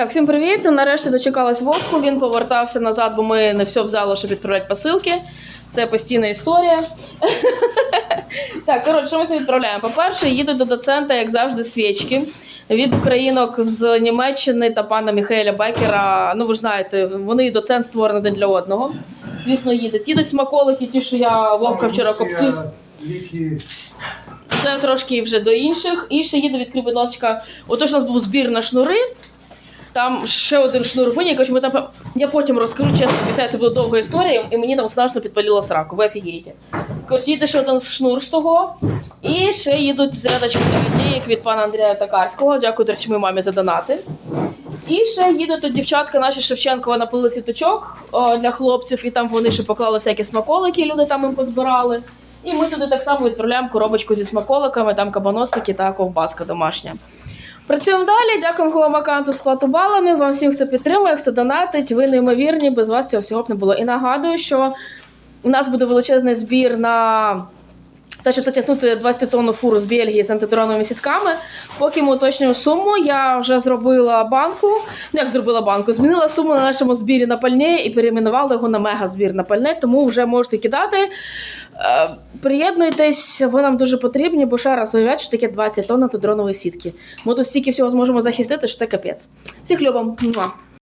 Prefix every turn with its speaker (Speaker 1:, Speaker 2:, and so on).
Speaker 1: Так, всім привіт. Нарешті дочекалась Вовку. Він повертався назад, бо ми не все взяли, щоб відправляти посилки. Це постійна історія. так, коротше, що ми сьогодні відправляємо? По-перше, їдуть до доцента, як завжди, свічки. Від українок з Німеччини та пана Міхаеля Бекера. Ну, ви ж знаєте, вони і доцент створені один для одного. Звісно, їдуть. Їдуть смаколики, ті, що я Вовка вчора коптив. Це трошки вже до інших. І ще їду відкрив, будь ласка. Отож, у нас був збір на шнури. Там ще один шнур винік. Коротше, ми там я потім розкажу, чесно, обіцяю, це буде довга історія, і мені там страшно підпалило сраку. Ви офігієте. Коротше, їде ще один шнур з того. І ще їдуть зарядочки DVD від пана Андрія Такарського. Дякую, до речі, моїй мамі за донати. І ще їде тут дівчатка наші Шевченкова на полиці точок для хлопців, і там вони ще поклали всякі смаколики, люди там їм позбирали. І ми туди так само відправляємо коробочку зі смаколиками, там кабаносики та ковбаска домашня. Працюємо далі. Дякуємо Голомакан за сплату балами. Вам всім, хто підтримує, хто донатить. Ви неймовірні, без вас цього всього б не було. І нагадую, що у нас буде величезний збір на те, щоб затягнути 20 тонну фуру з Бельгії з антидроновими сітками. Поки ми уточнюємо суму, я вже зробила банку. Ну, як зробила банку? Змінила суму на нашому збірі на пальне і перейменувала його на мегазбір на пальне, тому вже можете кидати. Е, Приєднуйтесь, ви нам дуже потрібні, бо ще раз уявляють, що таке 20 тонн антидронової сітки. Ми тут стільки всього зможемо захистити, що це капець. Всіх любимо.